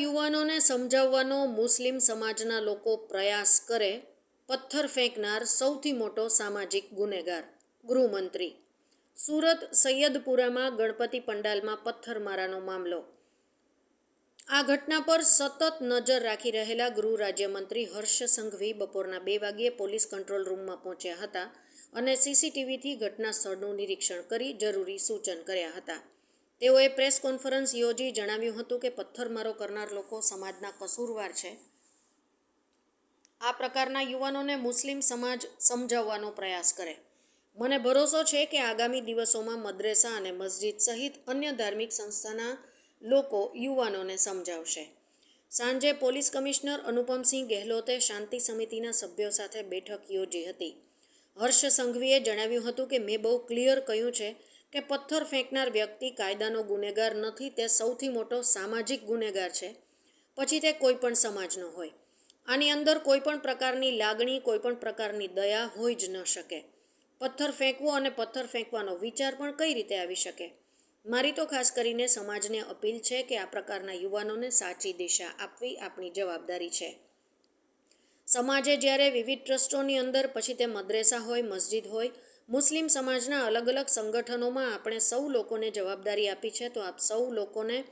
યુવાનોને સમજાવવાનો મુસ્લિમ સમાજના લોકો પ્રયાસ કરે, પથ્થર ફેંકનાર સૌથી મોટો સામાજિક ગુનેગાર, ગૃહમંત્રી. સુરત સૈયદપુરામાં ગણપતિ પંડાલમાં પથ્થરમારાનો મામલો. આ ઘટના પર સતત નજર રાખી રહેલા ગૃહ રાજ્યમંત્રી હર્ષ સંઘવી બપોરના બે વાગ્યે પોલીસ કંટ્રોલ રૂમમાં પહોંચ્યા હતા અને સીસીટીવીથી ઘટના સ્થળનું નિરીક્ષણ કરી જરૂરી સૂચન કર્યા હતા. તેઓએ પ્રેસ કોન્ફરન્સ યોજી જણાવ્યું હતું કે પથ્થરમારો કરનાર લોકો સમાજના કસૂરવાર છે. આ પ્રકારના યુવાનોને મુસ્લિમ સમાજ સમજાવવાનો પ્રયાસ કરે. મને ભરોસો છે કે આગામી દિવસોમાં મદ્રેસા અને મસ્જિદ સહિત અન્ય ધાર્મિક સંસ્થાના લોકો યુવાનોને સમજાવશે. સાંજે પોલીસ કમિશનર અનુપમસિંહ ગેહલોતે શાંતિ સમિતિના સભ્યો સાથે બેઠક યોજી હતી. હર્ષ સંઘવીએ જણાવ્યું હતું કે મેં બહુ ક્લિયર કહ્યું છે કે પથ્થર ફેંકનાર વ્યક્તિ કાયદાનો ગુનેગાર નથી, તે સૌથી મોટો સામાજિક ગુનેગાર છે. પછી તે કોઈ પણ સમાજનો હોય. આની અંદર કોઈ પણ પ્રકારની લાગણી, કોઈ પણ પ્રકારની દયા હોઈ જ ન શકે. પથ્થર ફેંકવો અને પથ્થર ફેંકવાનો વિચાર પણ કઈ રીતે આવી શકે? મારી તો ખાસ કરીને સમાજને અપીલ છે કે આ પ્રકારના યુવાનોને સાચી દિશા આપવી આપણી જવાબદારી છે. સમાજે જ્યારે વિવિધ ટ્રસ્ટોની અંદર, પછી તે મદ્રેસા હોય, મસ્જિદ હોય મુસ્લિમ સમાજના અલગ અલગ સંગઠનોમાં આપણે સૌ લોકોને જવાબદારી આપી છે. તો આપ સૌ લોકોને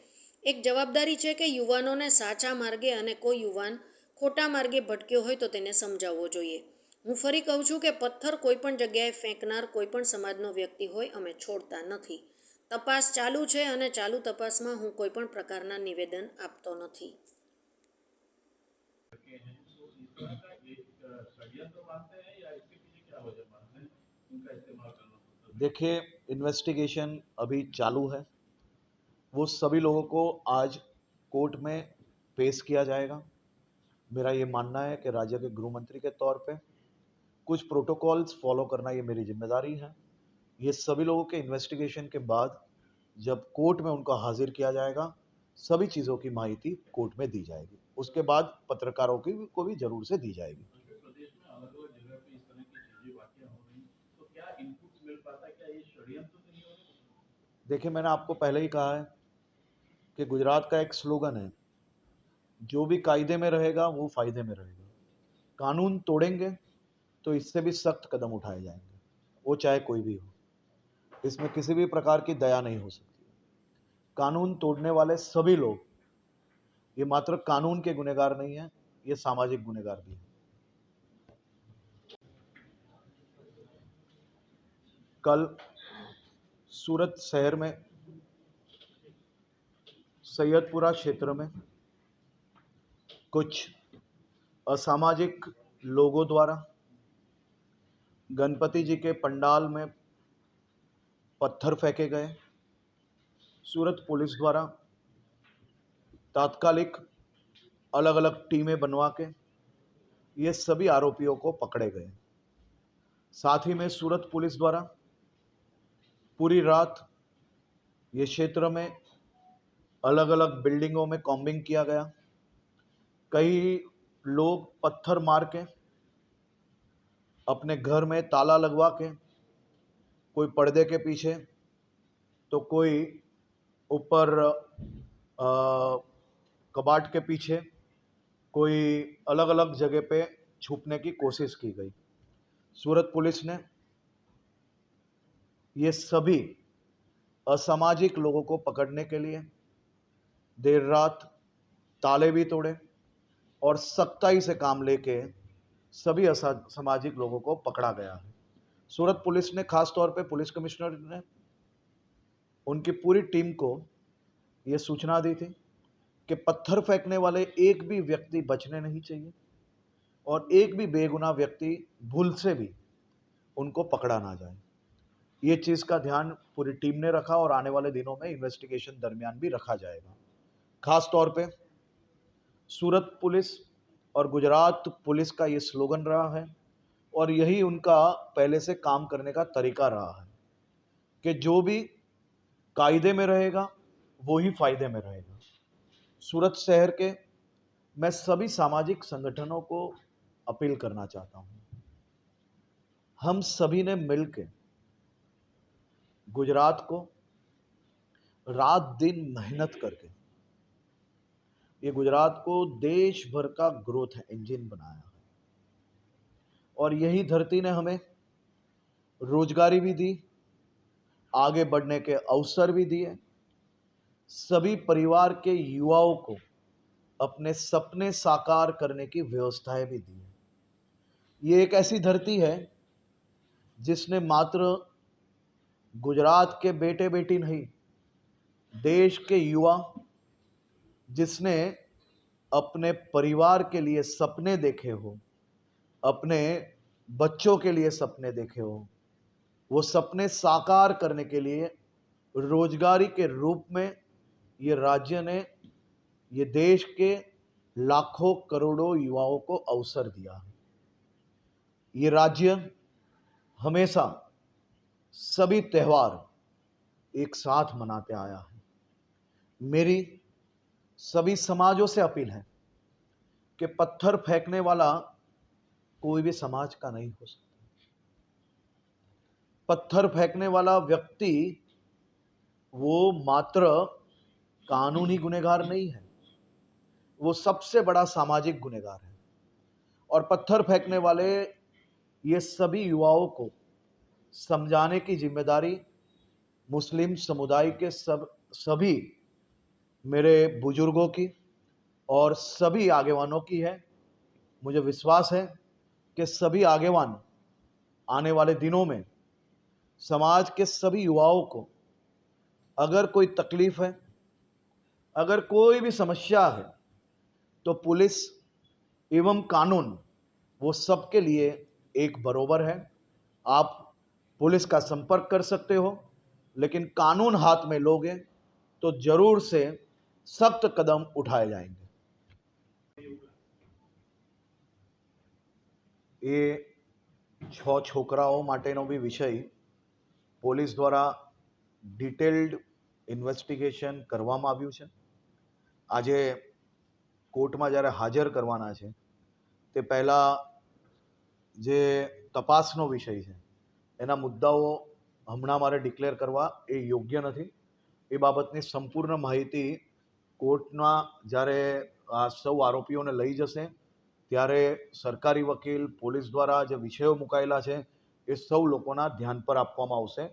એક જવાબદારી છે કે યુવાનોને સાચા માર્ગે અને કોઈ યુવાન ખોટા માર્ગે ભટક્યો હોય તો તેને સમજાવવો જોઈએ. હું ફરી કહું છું કે પથ્થર કોઈપણ જગ્યાએ ફેંકનાર કોઈપણ સમાજનો વ્યક્તિ હોય અમે છોડતા નથી. તપાસ ચાલુ છે અને ચાલુ તપાસમાં હું કોઈ પણ પ્રકારના નિવેદન આપતો નથી. યે માનતે હૈ યા ઇસકે પીછે ક્યા વજહ માનતે હૈ? देखिए इन्वेस्टिगेशन अभी चालू है। वो सभी लोगों को आज कोर्ट में पेश किया जाएगा। मेरा ये मानना है कि राज्य के गृह मंत्री के तौर पे कुछ प्रोटोकॉल्स फॉलो करना ये मेरी ज़िम्मेदारी है। ये सभी लोगों के इन्वेस्टिगेशन के बाद जब कोर्ट में उनको हाजिर किया जाएगा, सभी चीज़ों की माहिती कोर्ट में दी जाएगी। उसके बाद पत्रकारों की को भी ज़रूर से दी जाएगी। देखिए, मैंने आपको पहले ही कहा है कि गुजरात का एक स्लोगन है, जो भी कायदे में रहेगा, वो फ़ायदे में रहेगा। कानून तोड़ेंगे तो इससे भी सख्त कदम उठाए जाएँगे, वो चाहे कोई भी हो। इसमें किसी भी प्रकार की दया नहीं हो सकती। कानून तोड़ने वाले सभी लोग, ये मात्र कानून के गुनेगार नहीं हैं, ये सामाजिक गुनेगार भी हैं। कल सूरत शहर में, सैयदपुरा क्षेत्र में कुछ असामाजिक लोगों द्वारा गणपति जी के पंडाल में पत्थर फेंके गए। सूरत पुलिस द्वारा तात्कालिक अलग अलग टीमें बनवा के ये सभी आरोपियों को पकड़े गए। साथ ही में सूरत पुलिस द्वारा पूरी रात ये क्षेत्र में अलग अलग बिल्डिंगों में कॉम्बिंग किया गया। कई लोग पत्थर मार के, अपने घर में ताला लगवा के, कोई पर्दे के पीछे तो कोई ऊपर कबाट के पीछे, कोई अलग अलग जगह पे छुपने की कोशिश की गई। सूरत पुलिस ने ये सभी असामाजिक लोगों को पकड़ने के लिए देर रात ताले भी तोड़े और सख्ताई से काम लेके सभी असा- सामाजिक लोगों को पकड़ा गया है। सूरत पुलिस ने खास तौर पे पुलिस कमिश्नर ने उनकी पूरी टीम को ये सूचना दी थी कि पत्थर फेंकने वाले एक भी व्यक्ति बचने नहीं चाहिए और एक भी बेगुनाह व्यक्ति भूल से भी उनको पकड़ा ना जाए। ये चीज़ का ध्यान पूरी टीम ने रखा और आने वाले दिनों में इन्वेस्टिगेशन दरमियान भी रखा जाएगा। खास तौर पे सूरत पुलिस और गुजरात पुलिस का ये स्लोगन रहा है और यही उनका पहले से काम करने का तरीका रहा है कि जो भी कायदे में रहेगा, वो ही फ़ायदे में रहेगा। सूरत शहर के मैं सभी सामाजिक संगठनों को अपील करना चाहता हूँ। हम सभी ने मिलकर गुजरात को रात दिन मेहनत करके। ये गुजरात को देश भर का ग्रोथ इंजन बनाया है। और यही धरती ने हमें रोजगारी भी दी, आगे बढ़ने के अवसर भी दिए। सभी परिवार के युवाओं को अपने सपने साकार करने की व्यवस्थाएँ भी दी ये एक ऐसी धरती है जिसने मात्र गुजरात के बेटे बेटी नहीं, देश के युवा जिसने अपने परिवार के लिए सपने देखे हो, अपने बच्चों के लिए सपने देखे हो, वो सपने साकार करने के लिए रोजगारी के रूप में ये राज्य ने, ये देश के लाखों करोड़ों युवाओं को अवसर दिया ये राज्य हमेशा सभी त्यौहार एक साथ मनाते आया है। मेरी सभी समाजों से अपील है कि पत्थर फेंकने वाला कोई भी समाज का नहीं हो सकता। पत्थर फेंकने वाला व्यक्ति वो मात्र कानूनी गुनेगार नहीं है, वो सबसे बड़ा सामाजिक गुनेगार है। और पत्थर फेंकने वाले ये सभी युवाओं को समझाने की ज़िम्मेदारी मुस्लिम समुदाय के सब, सभी मेरे बुज़ुर्गों की और सभी आगेवानों की है। मुझे विश्वास है कि सभी आगेवान आने वाले दिनों में समाज के सभी युवाओं को अगर कोई तकलीफ़ है, अगर कोई भी समस्या है तो पुलिस एवं कानून वो सबके लिए एक बरोबर है। आप पुलिस का संपर्क कर सकते हो लेकिन कानून हाथ में लोगे तो जरूर से सख्त कदम उठाए जाएंगे એ છ છોકરાઓ માટેનો બી વિષય પોલીસ દ્વારા ડિટેલ્ડ ઇન્વેસ્ટિગેશન કરવામાં આવ્યું છે આજે કોર્ટમાં જ્યારે હાજર કરવાના છે તે પહેલાં જે તપાસનો વિષય છે એના મુદ્દાઓ હમણાં મારે ડિક્લેર કરવા એ યોગ્ય નથી. એ બાબતની સંપૂર્ણ માહિતી કોર્ટના જ્યારે આ સૌ આરોપીઓને લઈ જશે, ત્યારે સરકારી વકીલ, પોલીસ દ્વારા જે વિષયો મુકાયેલા છે, એ સૌ લોકોના ધ્યાન પર આપવામાં આવશે.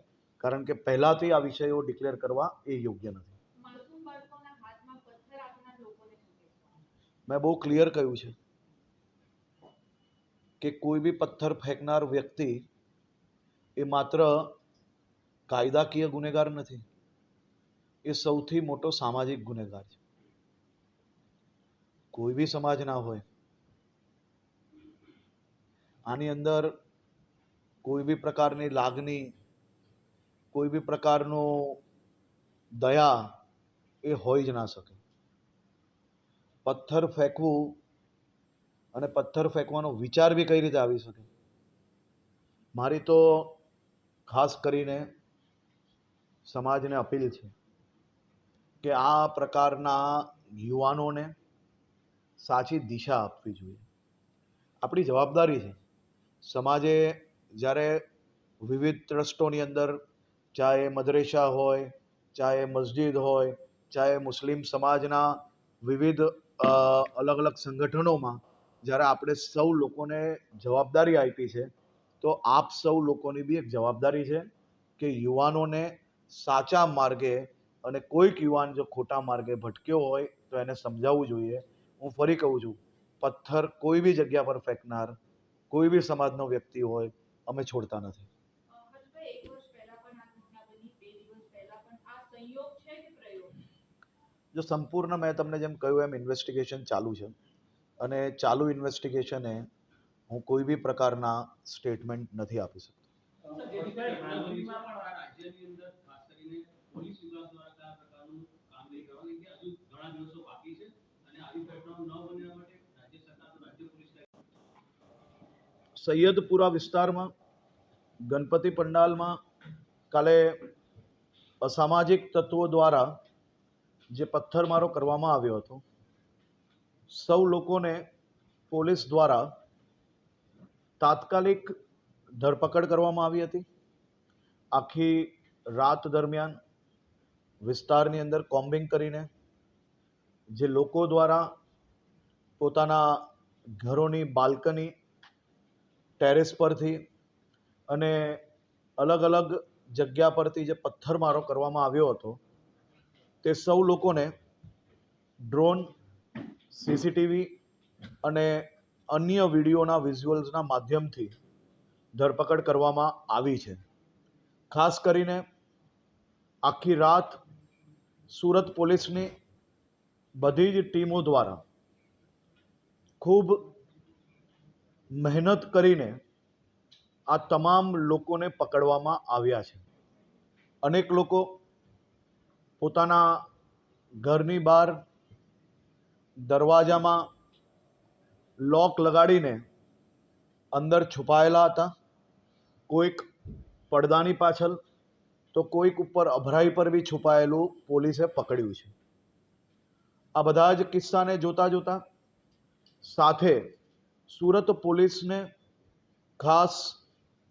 કારણ કે પહેલાંથી આ વિષયો ડિક્લેર કરવા એ યોગ્ય નથી. મેં બહુ ક્લિયર કહ્યું છે કે કોઈ બી પથ્થર ફેંકનાર વ્યક્તિ એ માત્ર કાયદાકીય ગુનેગાર નથી, એ સૌથી મોટો સામાજિક ગુનેગાર છે. કોઈ બી સમાજ ના હોય, આની અંદર કોઈ બી પ્રકારની લાગણી, કોઈ બી પ્રકારનો દયા એ હોઈ જ ના શકે. પથ્થર ફેંકવું અને પથ્થર ફેંકવાનો વિચાર બી કઈ રીતે આવી શકે? મારી તો ખાસ કરીને સમાજને અપીલ છે કે આ પ્રકારના યુવાનોને સાચી દિશા આપવી જોઈએ. આપણી જવાબદારી છે સમાજે જ્યારે વિવિધ ટ્રસ્ટોની અંદર ચાહે મદરેસા હોય, ચાહે મસ્જિદ હોય, ચાહે મુસ્લિમ સમાજના વિવિધ અલગ અલગ સંગઠનોમાં જ્યારે આપણે સૌ લોકોને જવાબદારી આપી છે તો આપ સૌ લોકોની બી એક જવાબદારી છે કે યુવાનોને સાચા માર્ગે અને કોઈક યુવાન જો ખોટા માર્ગે ભટક્યો હોય તો એને સમજાવવું જોઈએ. હું ફરી કહું છું પથ્થર કોઈ બી જગ્યા પર ફેંકનાર કોઈ બી સમાજનો વ્યક્તિ હોય અમે છોડતા નથી. જો સંપૂર્ણ મેં તમને જેમ કહ્યું એમ ઇન્વેસ્ટિગેશન ચાલુ છે. અને ચાલુ ઇન્વેસ્ટિગેશને હું કોઈ બી પ્રકારના સ્ટેટમેન્ટ નથી આપી શકતો. સૈયદપુરા વિસ્તારમાં, ગણપતિ પંડાલમાં કાલે અસામાજિક તત્વો દ્વારા જે પથ્થરમારો કરવામાં આવ્યો હતો, સૌ લોકોને પોલીસ દ્વારા તાત્કાલિક ધરપકડ કરવામાં આવી હતી. આખી રાત દરમિયાન વિસ્તારની અંદર કોમ્બિંગ કરીને જે લોકો દ્વારા પોતાના ઘરોની બાલ્કની, ટેરેસ પરથી અને અલગ અલગ જગ્યા પરથી જે પથ્થરમારો કરવામાં આવ્યો હતો, તે સૌ લોકોને ડ્રોન, સીસીટીવી અને અન્ય વિડીયોના વિઝ્યુઅલ્સના માધ્યમથી ધરપકડ કરવામાં આવી છે. ખાસ કરીને આખી રાત સુરત પોલીસની બધી જ ટીમો દ્વારા ખૂબ મહેનત કરીને આ તમામ લોકોને પકડવામાં આવ્યા છે. અનેક લોકો પોતાના ઘરની બહાર દરવાજામાં લોક લગાડીને અંદર છુપાયેલા હતા. કોઈક પડદાની પાછળ તો કોઈક ઉપર અભરાઈ પર બી છુપાયેલું પોલીસે પકડ્યું છે. આ બધા જ કિસ્સાને જોતા જોતા સાથે સુરત પોલીસને ખાસ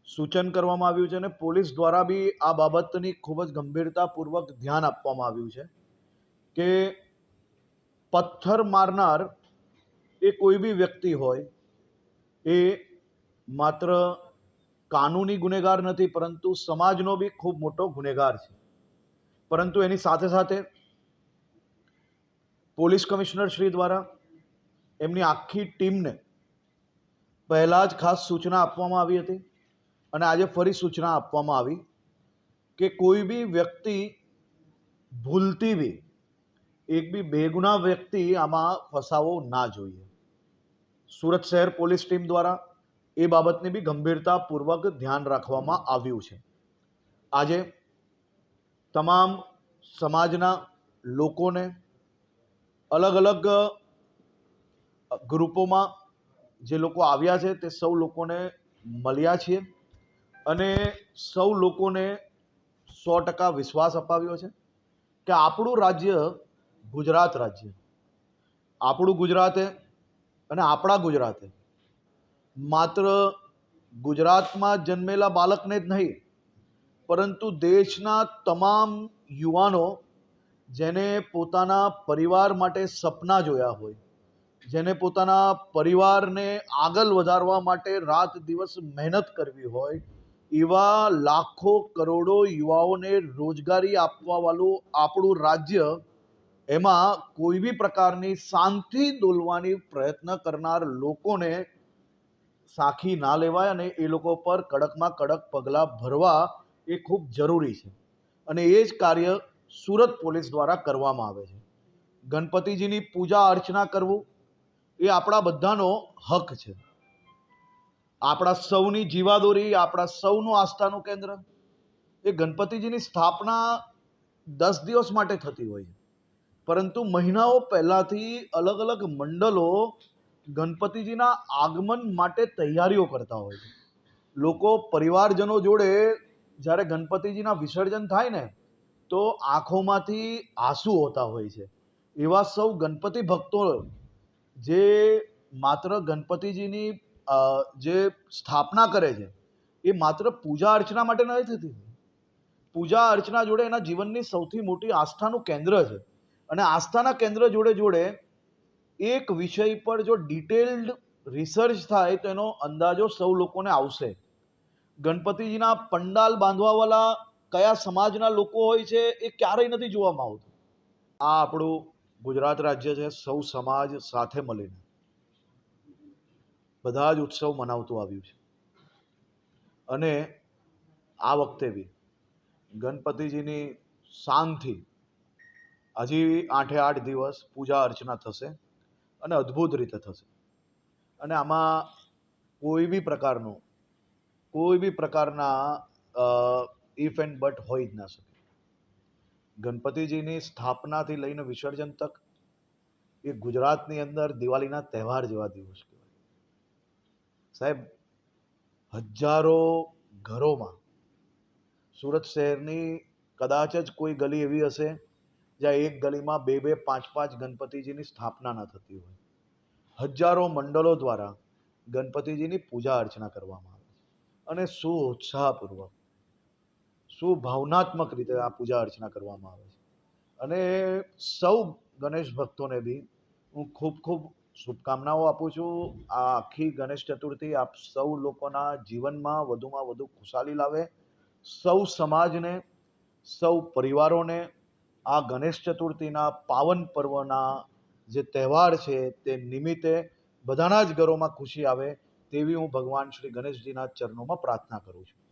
સૂચન કરવામાં આવ્યું છે અને પોલીસ દ્વારા બી આ બાબતની ખૂબ જ ગંભીરતાપૂર્વક ધ્યાન આપવામાં આવ્યું છે કે પથ્થર મારનાર એ કોઈ બી વ્યક્તિ હોય, એ માત્ર કાનૂની ગુનેગાર નથી, પરંતુ સમાજનો બી ખૂબ મોટો ગુનેગાર છે. પરંતુ એની સાથે સાથે પોલીસ કમિશનર શ્રી દ્વારા એમની આખી ટીમને પહેલાં જ ખાસ સૂચના આપવામાં આવી હતી અને આજે ફરી સૂચના આપવામાં આવી કે કોઈ બી વ્યક્તિ ભૂલતી બી, એક બી બેગુના વ્યક્તિ આમાં ફસાવો ના જોઈએ. સુરત શહેર પોલીસ ટીમ દ્વારા એ બાબતને બી ગંભીરતાપૂર્વક ધ્યાન રાખવામાં આવ્યું છે. આજે તમામ સમાજના લોકોને અલગ અલગ ગ્રુપોમાં જે લોકો આવ્યા છે તે સૌ લોકોને મળ્યા છીએ અને સૌ લોકોને સો ટકા વિશ્વાસ અપાવ્યો છે કે આપણું રાજ્ય ગુજરાત રાજ્ય. આપણું ગુજરાતે અને આપણા ગુજરાતે. માત્ર ગુજરાતમાં જન્મેલા બાળકને જ નહીં, પરંતુ દેશના તમામ યુવાનો જેને પોતાના પરિવાર માટે સપના જોયા હોય, જેને પોતાના પરિવારને આગળ વધારવા માટે રાત દિવસ મહેનત કરવી હોય, એવા લાખો કરોડો યુવાઓને રોજગારી આપવાવાળું આપણું રાજ્ય એમાં કોઈ બી પ્રકારની શાંતિ દોલવાની પ્રયત્ન કરનાર લોકોને સાખી ના લેવાય અને એ લોકો પર કડકમાં કડક પગલાં ભરવા એ ખૂબ જરૂરી છે. અને એ જ કાર્ય સુરત પોલીસ દ્વારા કરવામાં આવે છે. ગણપતિજીની પૂજા અર્ચના કરવું એ આપણા બધાનો હક છે. આપણા સૌની જીવાદોરી, આપણા સૌનું આસ્થાનું કેન્દ્ર એ ગણપતિજીની સ્થાપના દસ દિવસ માટે થતી હોય છે. પરંતુ મહિનાઓ પહેલાંથી અલગ અલગ મંડળો ગણપતિજીના આગમન માટે તૈયારીઓ કરતા હોય છે. લોકો પરિવારજનો જોડે જ્યારે ગણપતિજીના વિસર્જન થાય ને, તો આંખોમાંથી આંસુ હોતા હોય છે. એવા સૌ ગણપતિ ભક્તો જે માત્ર ગણપતિજીની જે સ્થાપના કરે છે, એ માત્ર પૂજા અર્ચના માટે નથી થતી. પૂજા અર્ચના જોડે એના જીવનની સૌથી મોટી આસ્થાનું કેન્દ્ર છે. અને આસ્થાના કેન્દ્ર જોડે જોડે એક વિષય પર જો ડિટેલ્ડ રિસર્ચ થાય તો એનો અંદાજો સૌ લોકોને આવશે. ગણપતિજીના પંડાલ બાંધવાવાળા કયા સમાજના લોકો હોય છે એ ક્યારેય નથી જોવામાં આવતું. આ આપણું ગુજરાત રાજ્ય છે, સૌ સમાજ સાથે મળીને. બધા જ ઉત્સવ મનાવતું આવ્યું છે. અને આ વખતે બી ગણપતિજીની શાનથી હજી આઠે આઠ દિવસ પૂજા અર્ચના થશે અને અદ્ભુત રીતે થશે. અને આમાં કોઈ બી પ્રકારનું, કોઈ બી પ્રકારના ઇફ એન્ડ બટ હોઈ જ ના શકે. ગણપતિજીની સ્થાપનાથી લઈને વિસર્જન તક એ ગુજરાતની અંદર દિવાળીના તહેવાર જેવા દિવસ કહેવાય. સાહેબ, હજારો ઘરોમાં સુરત શહેરની કદાચ જ કોઈ ગલી એવી હશે જ્યાં એક ગલીમાં બે બે પાંચ પાંચ ગણપતિજીની સ્થાપના ન થતી હોય. હજારો મંડળો દ્વારા ગણપતિજીની પૂજા અર્ચના કરવામાં આવે છે. અને સુઉત્સાહપૂર્વક, સુભાવનાત્મક રીતે આ પૂજા અર્ચના કરવામાં આવે છે. અને સૌ ગણેશ ભક્તોને બી હું ખૂબ ખૂબ શુભકામનાઓ આપું છું. આ આખી ગણેશ ચતુર્થી આપ સૌ લોકોના જીવનમાં વધુમાં વધુ ખુશાલી લાવે. સૌ સમાજને, સૌ પરિવારોને આ ગણેશ ચતુર્થીના પાવન પર્વના જે તહેવાર છે તે નિમિત્તે બધાના જ ઘરોમાં ખુશી આવે તેવી હું ભગવાન શ્રી ગણેશજીના ચરણોમાં પ્રાર્થના કરું છું.